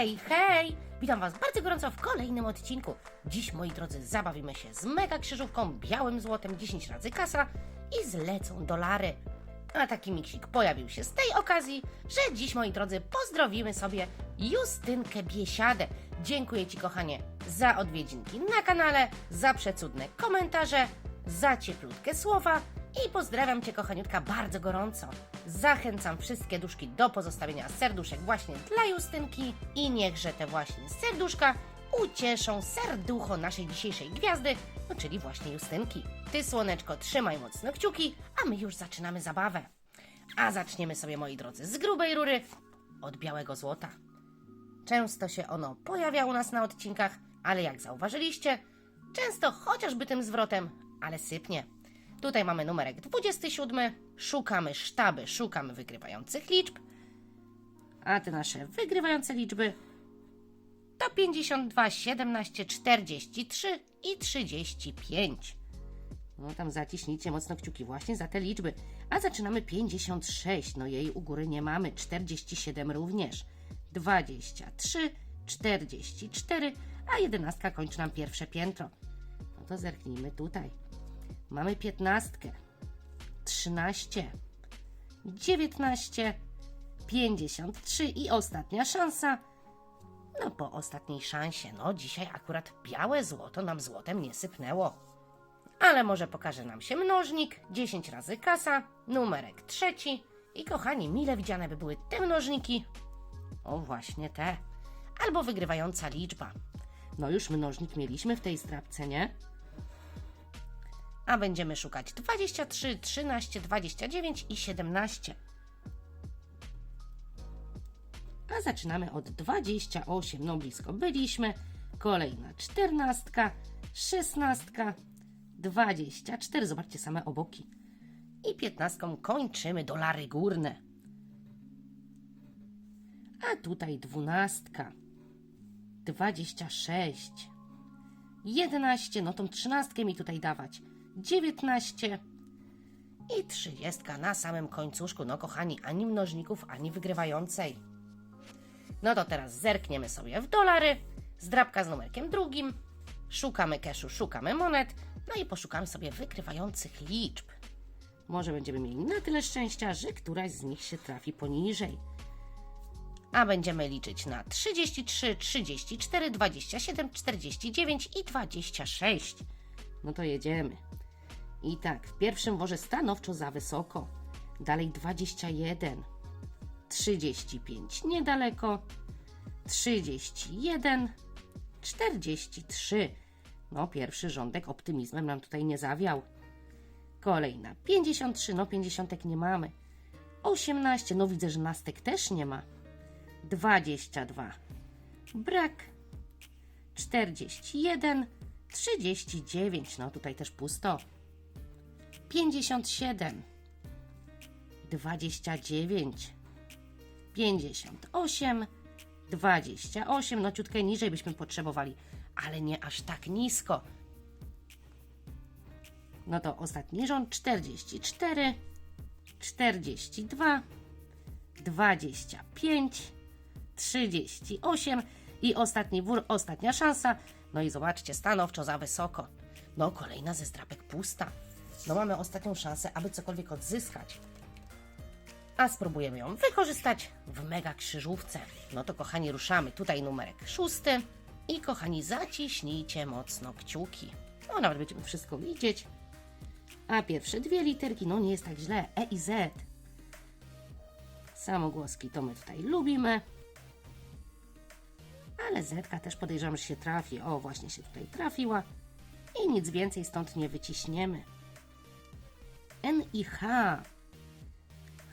Hej, hej! Witam Was bardzo gorąco w kolejnym odcinku. Dziś, moi drodzy, zabawimy się z mega krzyżówką, białym złotem, 10 razy kasa i zlecą dolary. A taki miksik pojawił się z tej okazji, że dziś, moi drodzy, pozdrowimy sobie Justynkę Biesiadę. Dziękuję Ci, kochanie, za odwiedzinki na kanale, za przecudne komentarze, za cieplutkie słowa i pozdrawiam Cię, kochaniutka, bardzo gorąco. Zachęcam wszystkie duszki do pozostawienia serduszek właśnie dla Justynki i niechże te właśnie serduszka ucieszą serducho naszej dzisiejszej gwiazdy, no czyli właśnie Justynki. Ty, słoneczko, trzymaj mocno kciuki, a my już zaczynamy zabawę. A zaczniemy sobie, moi drodzy, z grubej rury od białego złota. Często się ono pojawia u nas na odcinkach, ale jak zauważyliście, często chociażby tym zwrotem, ale sypnie. Tutaj mamy numerek 27, szukamy sztaby, szukamy wygrywających liczb, a te nasze wygrywające liczby to 52, 17, 43 i 35. No tam zaciśnijcie mocno kciuki właśnie za te liczby. A zaczynamy 56, no jej u góry nie mamy, 47 również, 23, 44, a 11 kończy nam pierwsze piętro. No to zerknijmy tutaj. Mamy 15, 13, 19, 53 i ostatnia szansa. No po ostatniej szansie, no dzisiaj akurat białe złoto nam złotem nie sypnęło. Ale może pokaże nam się mnożnik, 10 razy kasa, numerek trzeci i kochani, mile widziane by były te mnożniki. O właśnie te. Albo wygrywająca liczba. No już mnożnik mieliśmy w tej strapce, nie? A będziemy szukać 23, 13, 29 i 17. A zaczynamy od 28. No blisko byliśmy. Kolejna 14, 16, 24. Zobaczcie same oboki. I 15 kończymy dolary górne. A tutaj 12, 26, 11. No tą 13 mi tutaj dawać. 19 i 30 na samym końcuszku. No kochani, ani mnożników, ani wygrywającej. No to teraz zerkniemy sobie w dolary. Zdrabka z numerkiem drugim. Szukamy cashu, szukamy monet. No i poszukamy sobie wygrywających liczb. Może będziemy mieli na tyle szczęścia, że któraś z nich się trafi poniżej. A będziemy liczyć na 33, 34, 27, 49 i 26. No to jedziemy. I tak, w pierwszym worze stanowczo za wysoko. Dalej 21. 35 niedaleko, 31, 43. No, pierwszy rządek optymizmem nam tutaj nie zawiał. Kolejna 53, no 50 nie mamy. 18, no widzę, że nastek też nie ma. 22. Brak. 41, 39, no tutaj też pusto. 57, 29, 58, 28, no ciutkę niżej byśmy potrzebowali, ale nie aż tak nisko. No to ostatni rząd 44, 42, 25, 38 i ostatni wór, ostatnia szansa. No i zobaczcie, stanowczo za wysoko. No kolejna ze strapek pusta. No mamy ostatnią szansę, aby cokolwiek odzyskać a spróbujemy ją wykorzystać w mega krzyżówce. No to kochani, ruszamy. Tutaj numerek szósty i kochani, zaciśnijcie mocno kciuki. No nawet będziemy wszystko widzieć. A pierwsze dwie literki, no nie jest tak źle. E i Z. Samogłoski to my tutaj lubimy. Ale Zetka też podejrzewam, że się trafi. O, właśnie się tutaj trafiła. I nic więcej stąd nie wyciśniemy. N i H.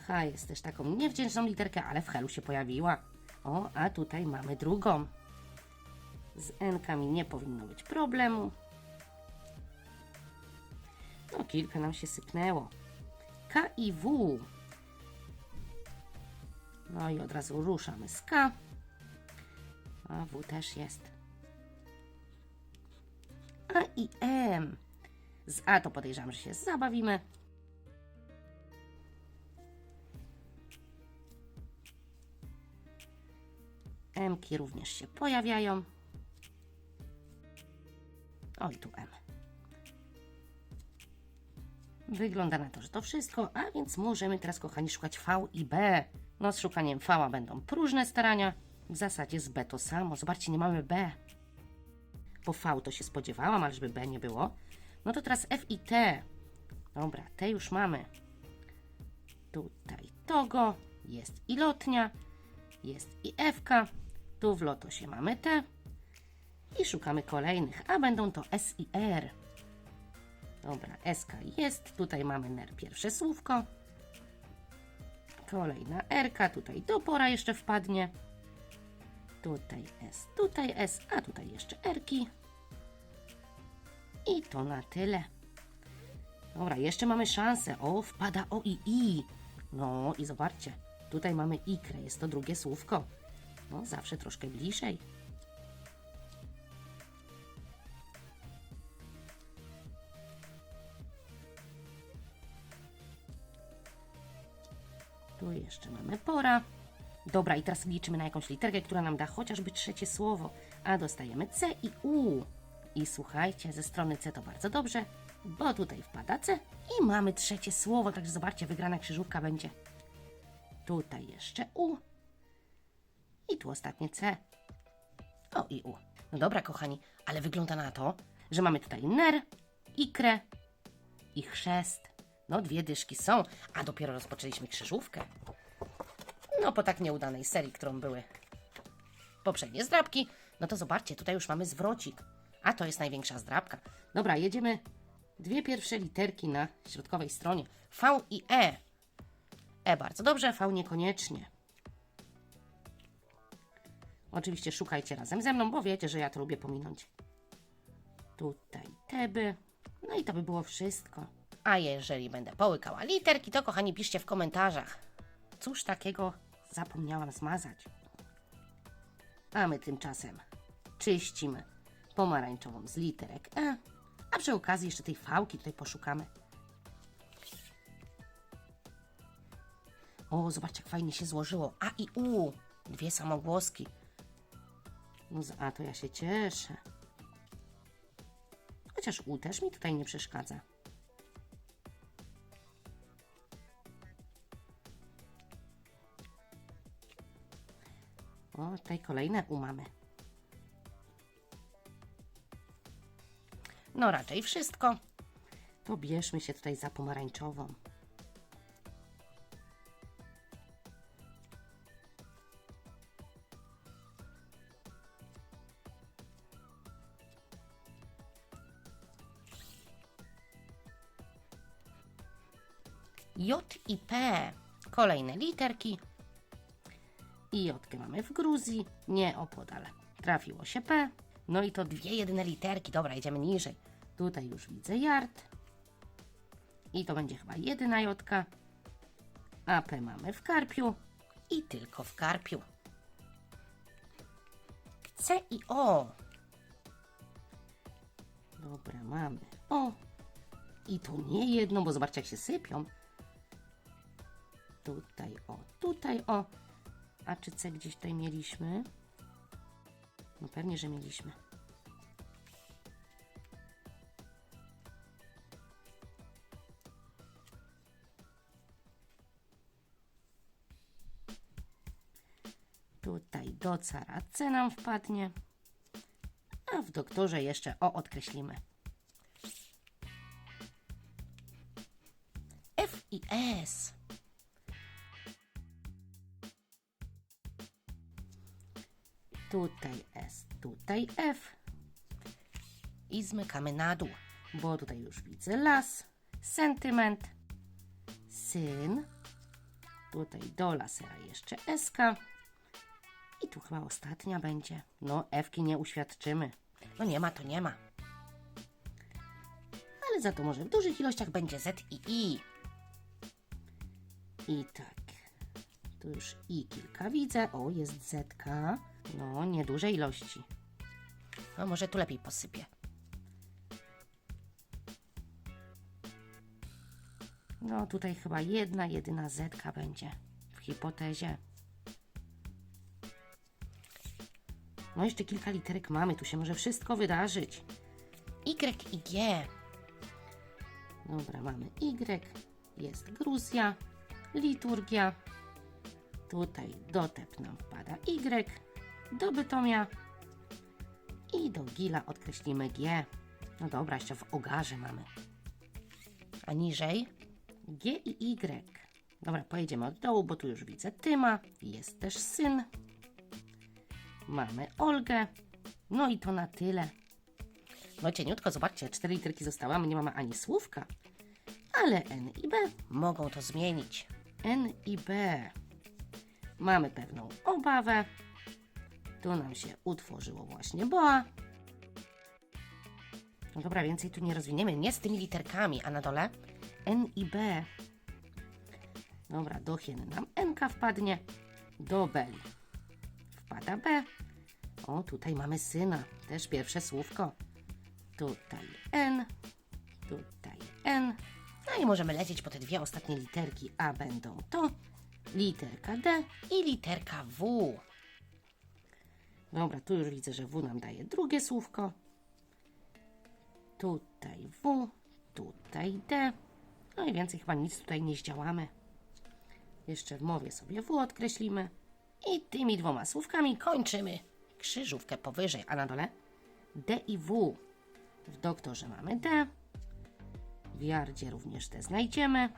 H jest też taką niewdzięczną literkę, ale w helu się pojawiła. O, a tutaj mamy drugą. Z N-kami nie powinno być problemu. No, kilka nam się sypnęło. K i W. No i od razu ruszamy z K. A W też jest. A i M. Z A to podejrzewam, że się zabawimy. M-ki również się pojawiają. Oj, tu M. Wygląda na to, że to wszystko, a więc możemy teraz, kochani, szukać V i B. No, z szukaniem V będą próżne starania. W zasadzie z B to samo. Zobaczcie, nie mamy B. Po V to się spodziewałam, ale żeby B nie było. No to teraz F i T. Dobra, T już mamy. Tutaj togo, jest i lotnia, jest i F-ka. Tu w lotosie mamy T. I szukamy kolejnych, a będą to S i R. Dobra, SK jest, tutaj mamy NER pierwsze słówko. Kolejna RK, tutaj do pora jeszcze wpadnie. Tutaj S, tutaj S, a tutaj jeszcze Rki. I to na tyle. Dobra, jeszcze mamy szansę. O, wpada O i I. No i zobaczcie, tutaj mamy ikrę, jest to drugie słówko. No, zawsze troszkę bliżej. Tu jeszcze mamy pora. Dobra, i teraz liczymy na jakąś literkę, która nam da chociażby trzecie słowo. A dostajemy C i U. I słuchajcie, ze strony C to bardzo dobrze, bo tutaj wpada C i mamy trzecie słowo, także zobaczcie, wygrana krzyżówka będzie. Tutaj jeszcze U. Tu ostatnie C. O i U. No dobra, kochani, ale wygląda na to, że mamy tutaj ner, ikrę i chrzest. No, dwie dyszki są, a dopiero rozpoczęliśmy krzyżówkę. No, po tak nieudanej serii, którą były poprzednie zdrabki, no to zobaczcie, tutaj już mamy zwrocik. A to jest największa zdrabka. Dobra, jedziemy dwie pierwsze literki na środkowej stronie. V i E. E bardzo dobrze, V niekoniecznie. Oczywiście szukajcie razem ze mną, bo wiecie, że ja to lubię pominąć. Tutaj teby. No i to by było wszystko. A jeżeli będę połykała literki, to kochani piszcie w komentarzach. Cóż takiego zapomniałam zmazać. A my tymczasem czyścimy pomarańczową z literek E. A przy okazji jeszcze tej fałki tutaj poszukamy. O, zobaczcie, jak fajnie się złożyło. A i U. Dwie samogłoski. No A to ja się cieszę. Chociaż U też mi tutaj nie przeszkadza. O, tutaj kolejne U mamy. No raczej wszystko. To bierzmy się tutaj za pomarańczową. J i P. Kolejne literki. I Jotkę mamy w Gruzji, nie opodal. Trafiło się P. No i to dwie jedyne literki. Dobra, idziemy niżej. Tutaj już widzę yard. I to będzie chyba jedyna Jotka. A P mamy w Karpiu. I tylko w Karpiu. C i O. Dobra, mamy O. I to nie jedno, bo zobaczcie jak się sypią. Tutaj O, tutaj O. A czy C gdzieś tutaj mieliśmy? No pewnie, że mieliśmy. Tutaj do cara C nam wpadnie. A w doktorze jeszcze O odkreślimy. F i S. Tutaj S, tutaj F. I zmykamy na dół, bo tutaj już widzę las, sentyment, syn. Tutaj do lasera jeszcze SK. I tu chyba ostatnia będzie. No, Fki nie uświadczymy. No nie ma, to nie ma. Ale za to może w dużych ilościach będzie Z i I. I tak. Tu już I kilka widzę. O, jest ZK. No, nieduże ilości. No, może tu lepiej posypię. No, tutaj chyba jedna, jedyna ZK będzie w hipotezie. No jeszcze kilka literek mamy, tu się może wszystko wydarzyć. Y i G. Dobra, mamy Y, jest Gruzja, liturgia. Tutaj do Tep nam wpada Y, do Bytomia i do Gila odkreślimy G. No dobra, jeszcze w Ogarze mamy. A niżej? G i Y. Dobra, pojedziemy od dołu, bo tu już widzę Tyma. Jest też syn. Mamy Olgę. No i to na tyle. No cieniutko, zobaczcie, cztery literki zostały, a my nie mamy ani słówka. Ale N i B mogą to zmienić. N i B. Mamy pewną obawę. Tu nam się utworzyło właśnie boa. No dobra, więcej tu nie rozwiniemy. Nie z tymi literkami, a na dole N i B. Dobra, do hien nam NK wpadnie. Do Beli wpada B. O, tutaj mamy syna. Też pierwsze słówko. Tutaj N. Tutaj N. No i możemy lecieć po te dwie ostatnie literki, a będą to literka D i literka W. Dobra, tu już widzę, że W nam daje drugie słówko. Tutaj W, tutaj D. No i więcej chyba nic tutaj nie zdziałamy. Jeszcze w mowie sobie W odkreślimy. I tymi dwoma słówkami kończymy krzyżówkę powyżej, a na dole D i W. W doktorze mamy D. W jardzie również te znajdziemy.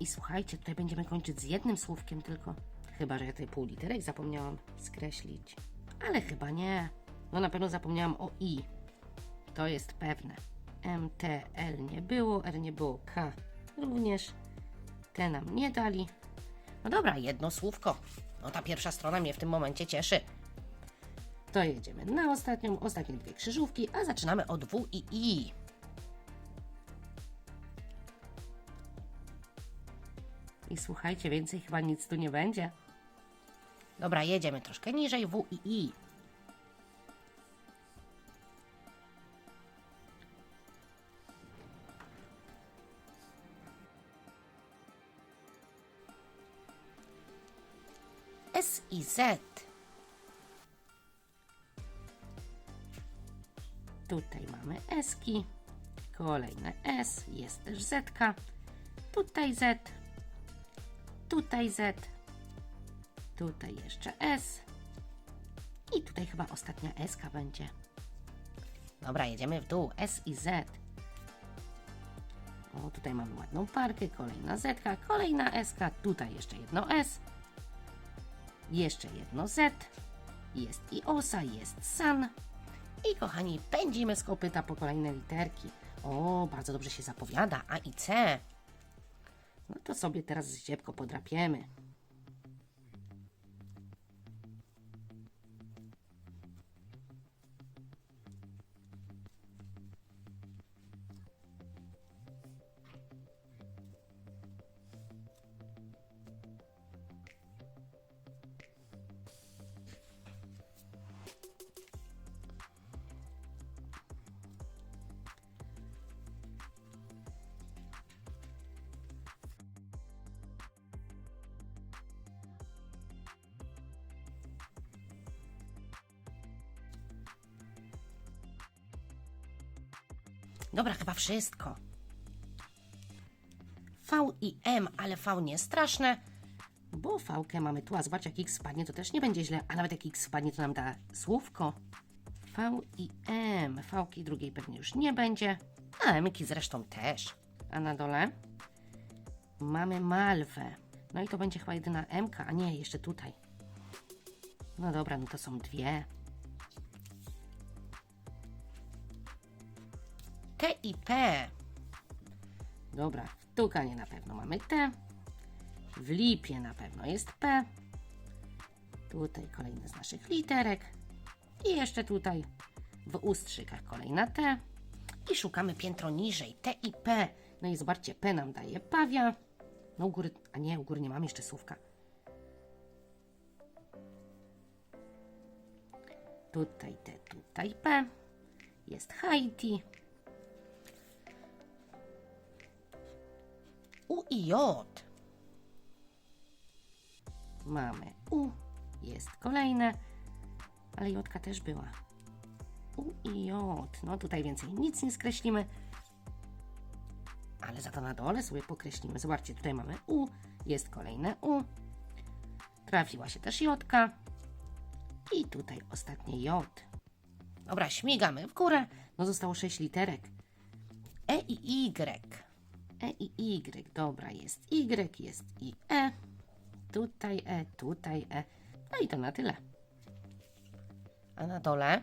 I słuchajcie, tutaj będziemy kończyć z jednym słówkiem tylko. Chyba, że ja tutaj pół literek zapomniałam skreślić. Ale chyba nie. No na pewno zapomniałam o I. To jest pewne. M, T, L nie było, R nie było, K również. Te nam nie dali. No dobra, jedno słówko. No ta pierwsza strona mnie w tym momencie cieszy. To jedziemy na ostatnią, ostatnie dwie krzyżówki, a zaczynamy od W i I. I słuchajcie, więcej chyba nic tu nie będzie. Dobra, jedziemy troszkę niżej, W i I. S i Z. Tutaj mamy Eski, kolejne S, jest też Z. Tutaj Z, tutaj Z, tutaj jeszcze S i tutaj chyba ostatnia S będzie. Dobra, jedziemy w dół. S i Z. O, tutaj mamy ładną parkę, kolejna Z, kolejna S, tutaj jeszcze jedno S, jeszcze jedno Z, jest i osa, jest san. I kochani, pędzimy z kopyta po kolejne literki. O, bardzo dobrze się zapowiada. A i C. No to sobie teraz ziepko podrapiemy. Dobra, chyba wszystko. V i M, ale V nie straszne, bo V mamy tu, a zobacz jak X spadnie, to też nie będzie źle, a nawet jak X spadnie, to nam da słówko. V i M, V drugiej pewnie już nie będzie, a M zresztą też. A na dole mamy Malwę. No i to będzie chyba jedyna M, a nie, jeszcze tutaj. No dobra, no to są dwie. T i P. Dobra, w Tukanie na pewno mamy T. W Lipie na pewno jest P. Tutaj kolejne z naszych literek. I jeszcze tutaj w Ustrzykach kolejna T. I szukamy piętro niżej, T i P. No i zobaczcie, P nam daje pawia. No u góry, a nie, u góry nie mamy jeszcze słówka. Tutaj T, tutaj P. Jest Haiti. U i J. Mamy U, jest kolejne, ale Jotka też była. U i J. No tutaj więcej nic nie skreślimy, ale za to na dole sobie pokreślimy. Zobaczcie, tutaj mamy U, jest kolejne U. Trafiła się też Jotka. I tutaj ostatnie J. Dobra, śmigamy w górę. No zostało 6 literek. E i Y. E i Y. Dobra, jest Y, jest i E. Tutaj E, tutaj E. No i to na tyle. A na dole?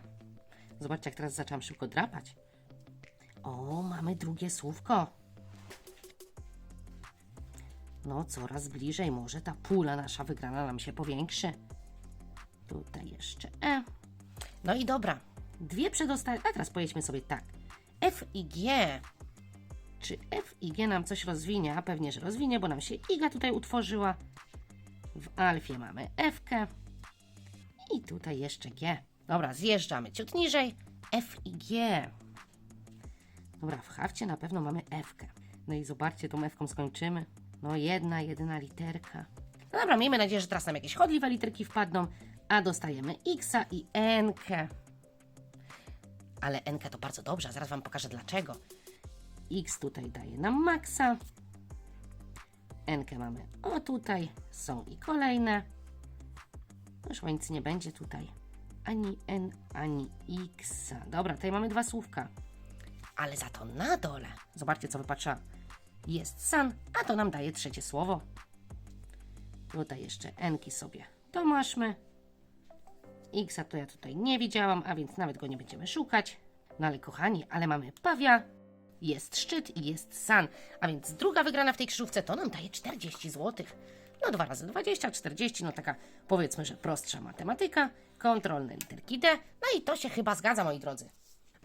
Zobaczcie, jak teraz zaczęłam szybko drapać. O, mamy drugie słówko. No, coraz bliżej. Może ta pula nasza wygrana nam się powiększy. Tutaj jeszcze E. No i dobra. Dwie przedostałe. A teraz pojedźmy sobie tak. F i G. Czy F i G nam coś rozwinie? A pewnie, że rozwinie, bo nam się Iga tutaj utworzyła. W alfie mamy F. I tutaj jeszcze G. Dobra, zjeżdżamy ciut niżej. F i G. Dobra, w hafcie na pewno mamy F. No i zobaczcie, tą F skończymy. No jedna, jedyna literka. No dobra, miejmy nadzieję, że teraz nam jakieś chodliwe literki wpadną, a dostajemy X i N. Ale N to bardzo dobrze, a zaraz Wam pokażę dlaczego. X tutaj daje nam maksa. N mamy o tutaj, są i kolejne. No Już nic nie będzie tutaj. Ani N, ani X. Dobra, tutaj mamy dwa słówka. Ale za to na dole, zobaczcie co wypatrzyłam, jest san, a to nam daje trzecie słowo. Tutaj jeszcze Nki sobie domaszmy. Xa to ja tutaj nie widziałam, a więc nawet go nie będziemy szukać. No ale kochani, ale mamy pawia, jest szczyt i jest san, a więc druga wygrana w tej krzyżówce to nam daje 40 zł. No 2 razy 20, 40, no taka powiedzmy, że prostsza matematyka, kontrolne literki D, no i to się chyba zgadza, moi drodzy.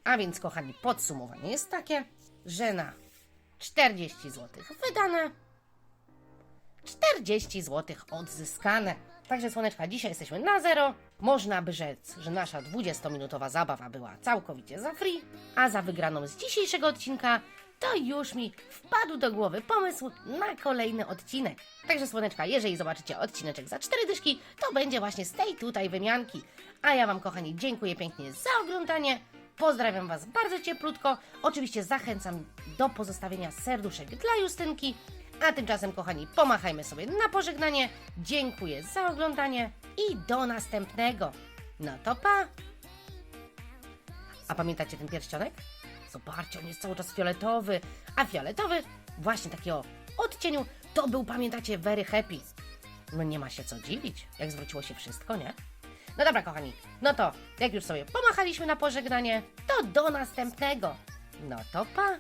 A więc kochani, podsumowanie jest takie, że na 40 zł wydane, 40 zł odzyskane. Także słoneczka, dzisiaj jesteśmy na zero. Można by rzec, że nasza 20-minutowa zabawa była całkowicie za free, a za wygraną z dzisiejszego odcinka to już mi wpadł do głowy pomysł na kolejny odcinek. Także słoneczka, jeżeli zobaczycie odcineczek za cztery dyszki, to będzie właśnie z tej tutaj wymianki. A ja Wam, kochani, dziękuję pięknie za oglądanie. Pozdrawiam Was bardzo cieplutko. Oczywiście zachęcam do pozostawienia serduszek dla Justynki. A tymczasem, kochani, pomachajmy sobie na pożegnanie. Dziękuję za oglądanie i do następnego. No to pa! A pamiętacie ten pierścionek? Zobaczcie, on jest cały czas fioletowy. A fioletowy, właśnie takiego odcieniu, to był, pamiętacie, very happy. No nie ma się co dziwić, jak zwróciło się wszystko, nie? No dobra, kochani, no to jak już sobie pomachaliśmy na pożegnanie, to do następnego. No to pa!